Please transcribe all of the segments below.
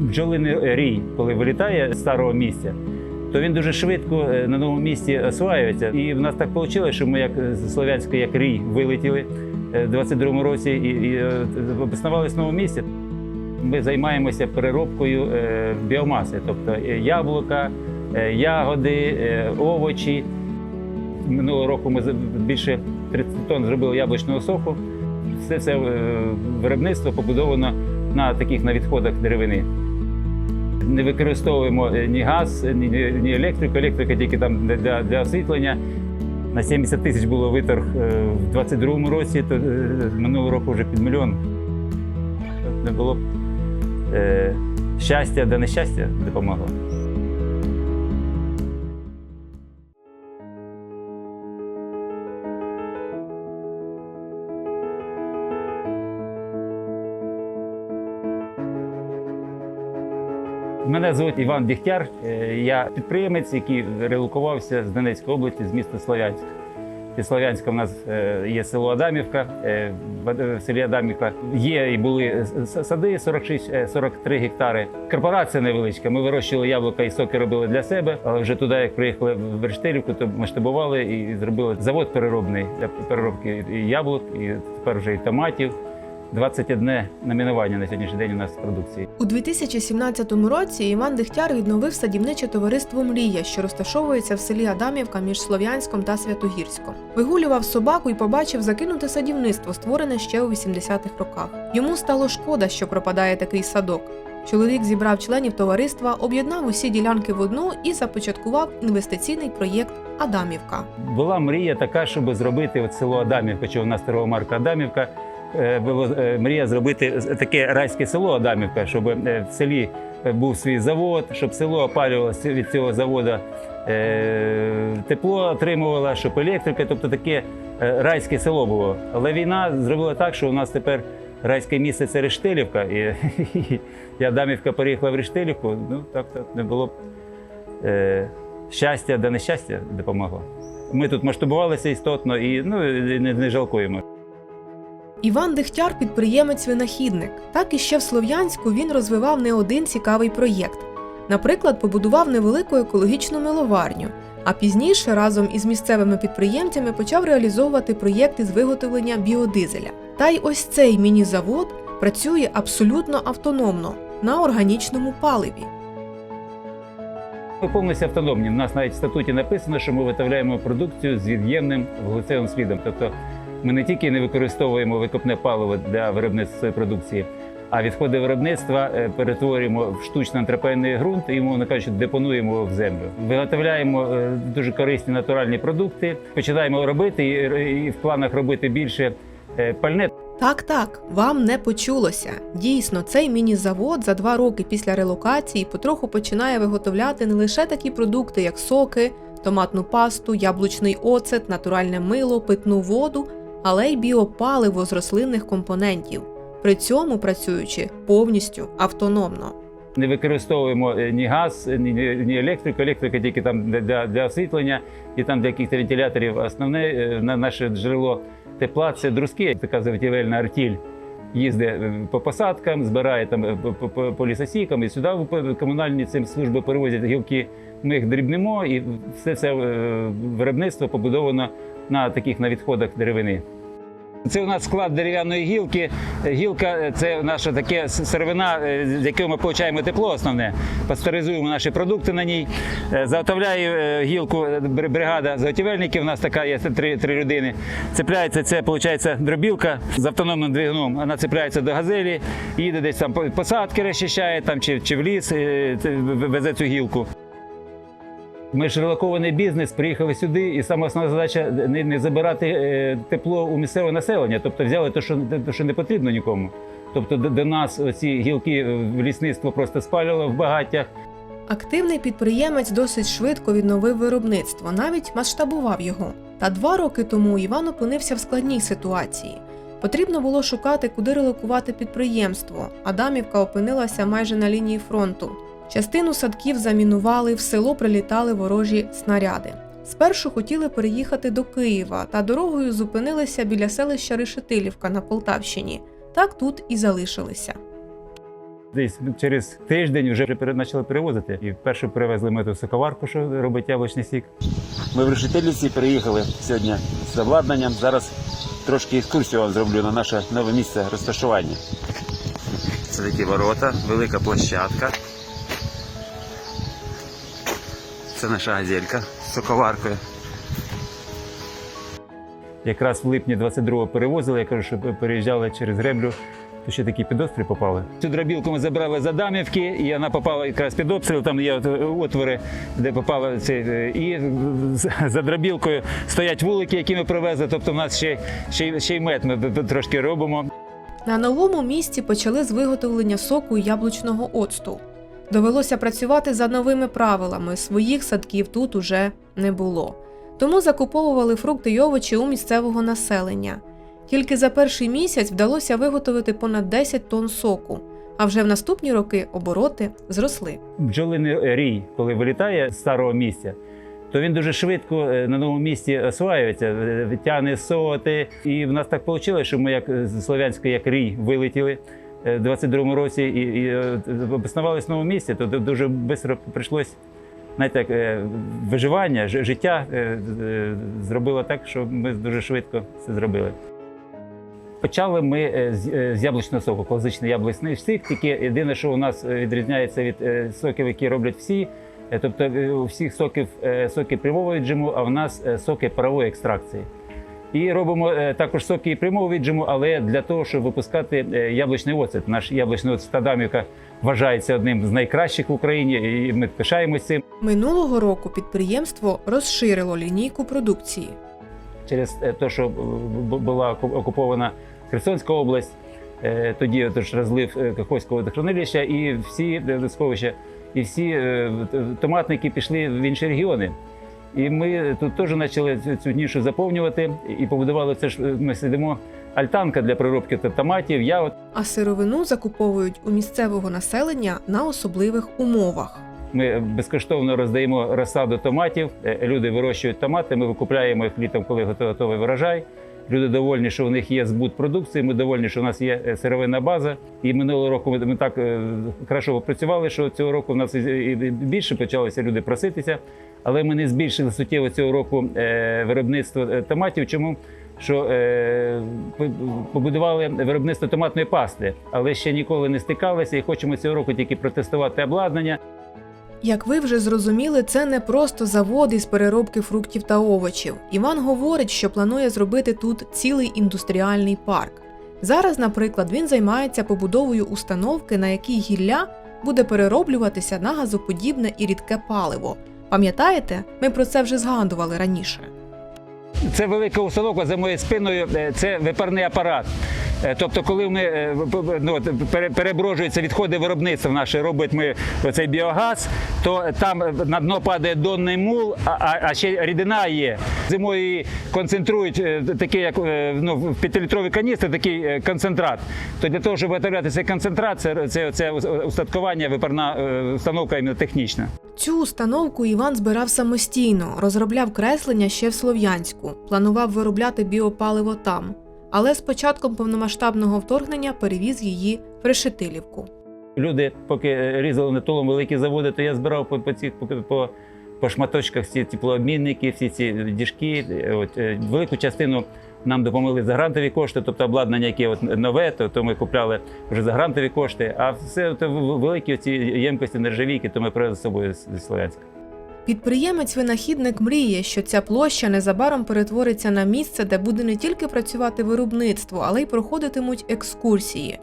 бджолиний рій, коли вилітає з старого місця, то він дуже швидко е, на новому місці осваюється. І в нас так вийшло, що ми як е, з Слов'янська, як рій вилетіли е, в 22-му році і, і обоснувалися в новому місці. Ми займаємося переробкою біомаси, тобто яблука, ягоди, овочі. Минулого року ми більше 30 тонн зробили яблучного соку. Все це виробництво побудовано на таких на відходах деревини. Не використовуємо ні газ, ні, ні- електрику. Електрика тільки там для- для, освітлення. На 70 тисяч було виторг е, в 22-му році, то е, минулого року вже під мільйон. Не було б е, щастя, де нещастя допомогло. Мене звуть Іван Дігтяр. Е, Я підприємець, який релокувався з Донецької області, з міста Слов'янськ. Під Слов'янська в нас е, є село Адамівка. е, в селі Адамівка є і були сади 46, е, 43 гектари. Корпорація невеличка. Ми вирощували яблука і соки робили для себе. Але вже туди, як приїхали в Верштилівку, то масштабували і зробили завод переробний для переробки і яблук, і тепер вже і томатів. 21 номінування на сьогоднішній день у нас в продукції. У 2017 році Іван Дегтяр відновив садівниче товариство Мрія, що розташовується в селі Адамівка між Слов'янськом та Святогірськом. Вигулював собаку і побачив закинуте садівництво, створене ще у 80-х роках. Йому стало шкода, що пропадає такий садок. Чоловік зібрав членів товариства, об'єднав усі ділянки в одну і започаткував інвестиційний проєкт Адамівка. Була мрія така, щоб зробити от село Адамівка, що у нас старого марка Адамівка. Е, Було е, мрія зробити таке райське село Адамівка, щоб е, в селі був свій завод, щоб село опалювалося від цього заводу, тепло отримувало, щоб електрика, тобто таке райське село було. Але війна зробила так, що у нас тепер райське місце це Рештилівка, і, і Адамівка переїхала в Рештилівку. Ну так, не було б щастя, де нещастя допомогло. Ми тут масштабувалися істотно і ну, не, не жалкуємо. Іван Дегтяр підприємець-винахідник. Так і ще в Слов'янську він розвивав не один цікавий проєкт. Наприклад, побудував невелику екологічну миловарню, а пізніше разом із місцевими підприємцями почав реалізовувати проєкти з виготовлення біодизеля. Та й ось цей міні-завод працює абсолютно автономно на органічному паливі. Ми повністю автономні. У нас навіть в статуті написано, що ми виготовляємо продукцію з від'ємним вуглецевим слідом. Тобто ми не тільки не використовуємо викопне паливо для виробництва своєї продукції, а відходи виробництва е, перетворюємо в штучно антропогенний ґрунт і, мовно кажучи, депонуємо його в землю. Виготовляємо е, дуже корисні натуральні продукти. Починаємо робити і, і в планах робити більше е, пальне. Так, так, вам не почулося. Дійсно, цей міні-завод за два роки після релокації потроху починає виготовляти не лише такі продукти, як соки, томатну пасту, яблучний оцет, натуральне мило, питну воду, але й біопаливо з рослинних компонентів, при цьому працюючи повністю автономно. Не використовуємо е, ні газ, ні, ні електрику. Електрика тільки там для- для, освітлення і там для якихось вентиляторів. Основне е, на наше джерело тепла це друзки, така заготівельна артіль. Їздить е, по посадкам, збирає там по, по, лісосікам, і сюди в- комунальні цим служби перевозять гілки. Ми їх дрібнемо, і все це виробництво побудовано на таких на відходах деревини. Це у нас склад дерев'яної гілки. Гілка е, це наша таке с- сировина, е, з якої ми отримуємо тепло основне. Пастеризуємо наші продукти на ній. Е, Заготовляє гілку бр- бригада заготівельників. У нас така є три, три людини. Цепляється це, виходить, дробілка з автономним двигуном. Вона цепляється до газелі, їде десь там посадки розчищає там, чи, чи в ліс, везе цю гілку. Ми ж релокований бізнес, приїхали сюди, і саме основна задача не, не забирати е, тепло у місцеве населення, тобто взяли те, що, те, що не потрібно нікому. Тобто до, нас ці гілки в лісництво просто спалювало в багаттях. Активний підприємець досить швидко відновив виробництво, навіть масштабував його. Та два роки тому Іван опинився в складній ситуації. Потрібно було шукати, куди релокувати підприємство. Адамівка опинилася майже на лінії фронту. Частину садків замінували, в село прилітали ворожі снаряди. Спершу хотіли переїхати до Києва, та дорогою зупинилися біля селища Решетилівка на Полтавщині. Так тут і залишилися. Десь через тиждень вже почали перевозити. І першу привезли ми ту соковарку, що робить яблучний сік. Ми в решетилівці приїхали сьогодні з обладнанням. Зараз трошки екскурсію вам зроблю на наше нове місце розташування. Це такі ворота, велика площадка. Це наша газелька з соковаркою. Якраз в липні 22-го перевозили, я кажу, що переїжджали через греблю, то ще такі під обстріл попали. Цю дробілку ми забрали з Адамівки, і вона попала якраз під обстріл, там є отвори, де попала цей. е, І за дробілкою стоять вулики, які ми привезли. Тобто в нас ще, ще, й- ще й мед ми трошки робимо. На новому місці почали з виготовлення соку і яблучного оцту. Довелося працювати за новими правилами, своїх садків тут уже не було. Тому закуповували фрукти й овочі у місцевого населення. Тільки за перший місяць вдалося виготовити понад 10 тонн соку, а вже в наступні роки обороти зросли. бджолиний рій, коли вилітає з старого місця, то він дуже швидко е, на новому місці осваюється, е, тягне соти. І в нас так вийшло, що ми як е, з Слов'янської, як рій вилетіли е, 22-му році і, і е, обоснувалися в новому місці, то дуже швидко прийшлось. Знаєте, як, е, виживання, життя е, е, зробило так, що ми дуже швидко це зробили. Почали ми е, з, е, яблучного соку, класичний яблучний сік. Тільки єдине, що у нас е, відрізняється від е, соків, які роблять всі. Е, Тобто е, у всіх соків е, соки прямого віджиму, а в нас е, соки парової екстракції. І робимо е, також соки і прямого віджиму, але для того, щоб випускати е, яблучний оцет. Наш яблучний оцет Адамівка вважається одним з найкращих в Україні, і ми пишаємося цим. Минулого року підприємство розширило лінійку продукції. через те, що була окупована Херсонська область, е, тоді тож розлив е, Каховського водохранилища і всі е, сховища, і всі е, томатники пішли в інші регіони. І ми тут теж почали цю- нішу заповнювати і побудували це ж. е, Ми сидимо альтанка для переробки та- томатів, ягод. а сировину закуповують у місцевого населення на особливих умовах. Ми безкоштовно роздаємо розсаду томатів. Е, Люди вирощують томати. Ми викупляємо їх літом, коли готовий врожай. Люди довольні, що у них є збут продукції. Ми довольні, що у нас є е, сировинна база. І минулого року ми, так е, хорошо попрацювали, що цього року в нас і- більше почалися люди проситися. Але ми не збільшили суттєво цього року е, виробництво томатів. Чому? Що е, побудували виробництво томатної пасти, але ще ніколи не стикалися, і хочемо цього року тільки протестувати обладнання. Як ви вже зрозуміли, це не просто завод із переробки фруктів та овочів. Іван говорить, що планує зробити тут цілий індустріальний парк. Зараз, наприклад, він займається побудовою установки, на якій гілля буде перероблюватися на газоподібне і рідке паливо. Пам'ятаєте, ми про це вже згадували раніше. Це велика установка за моєю спиною. е, Це випарний апарат. Е, Тобто, коли ми е, ну, переброжуються відходи виробництва наше, робить ми оцей біогаз, то там на дно падає донний мул, а, а ще рідина є. Зимою її концентрують е, такий, як е, ну, в п'ятилітрові каністри, такий е, концентрат. То для того, щоб виготовляти цей концентрат, це, це, це устаткування, випарна установка іменно технічна. Цю установку Іван збирав самостійно, розробляв креслення ще в Слов'янську, планував виробляти біопаливо там. Але з початком повномасштабного вторгнення перевіз її в Решетилівку. Люди, поки різали металом великі заводи, то я збирав по, по цих по, по, по шматочках всі теплообмінники, всі ці діжки. От, е, велику частину нам допомогли за грантові кошти, тобто обладнання, яке от нове, то, то ми купляли вже за грантові кошти. А все то великі ці ємкості нержавійки, то ми привезли з собою з- Слов'янська. Підприємець-винахідник мріє, що ця площа незабаром перетвориться на місце, де буде не тільки працювати виробництво, але й проходитимуть екскурсії.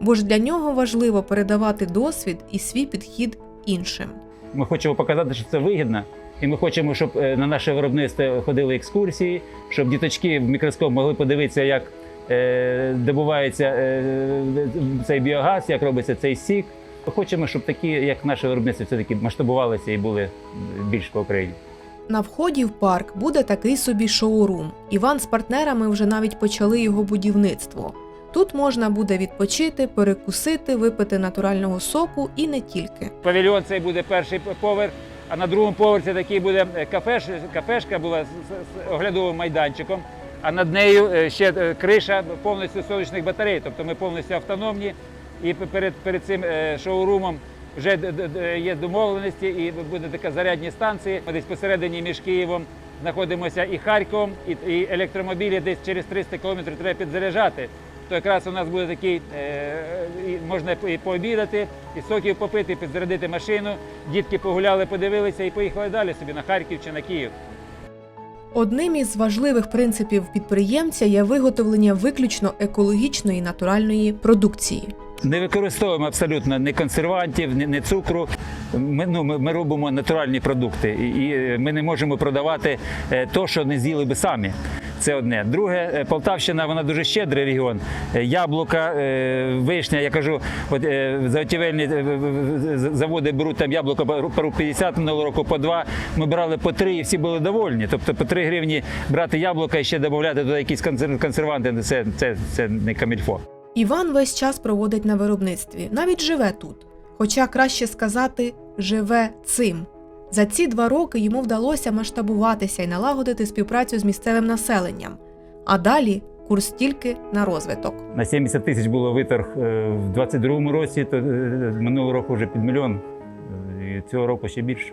Бо ж для нього важливо передавати досвід і свій підхід іншим. Ми хочемо показати, що це вигідно. І ми хочемо, щоб е, на наше виробництво ходили екскурсії, щоб діточки в мікроскоп могли подивитися, як е, добувається е, цей біогаз, як робиться цей сік. Ми хочемо, щоб такі, як наше виробництво, все-таки масштабувалися і були більш по Україні. На вході в парк буде такий собі шоурум. Іван з партнерами вже навіть почали його будівництво. Тут можна буде відпочити, перекусити, випити натурального соку і не тільки. Павільйон цей буде перший поверх, а на другому поверсі такий буде кафеш, кафешка була з, з- оглядовим майданчиком. А над нею е, ще е, криша повністю сонячних батарей. Тобто ми повністю автономні. І перед, перед цим е, шоурумом вже є домовленості, і буде така зарядні станції. Ми десь посередині між Києвом знаходимося і Харковом, і, і електромобілі десь через 300 кілометрів треба підзаряджати. То якраз у нас буде такий, е, можна і пообідати, і соків попити, підзарядити машину. Дітки погуляли, подивилися і поїхали далі собі на Харків чи на Київ. Одним із важливих принципів підприємця є виготовлення виключно екологічної натуральної продукції. Не використовуємо абсолютно ні консервантів, ні, цукру. Ми, ну, ми, ми робимо натуральні продукти, і, ми не можемо продавати е, то, що не з'їли би самі. Це одне. Друге, е, Полтавщина вона дуже щедрий регіон. Е, Яблука, е, вишня. Я кажу, от заготівельні заводи беруть там яблуко по по 50 минулого року, по 2. Ми брали по 3 і всі були довольні. Тобто по 3 гривні брати яблука і ще додати туди якісь консерванти. Це, це, це не камільфо. Іван весь час проводить на виробництві, навіть живе тут. Хоча краще сказати, живе цим. За ці два роки йому вдалося масштабуватися і налагодити співпрацю з місцевим населенням. А далі курс тільки на розвиток. На 70 тисяч було виторг е, в 22-му році, то е, минулого року вже під мільйон. Е, І цього року ще більше.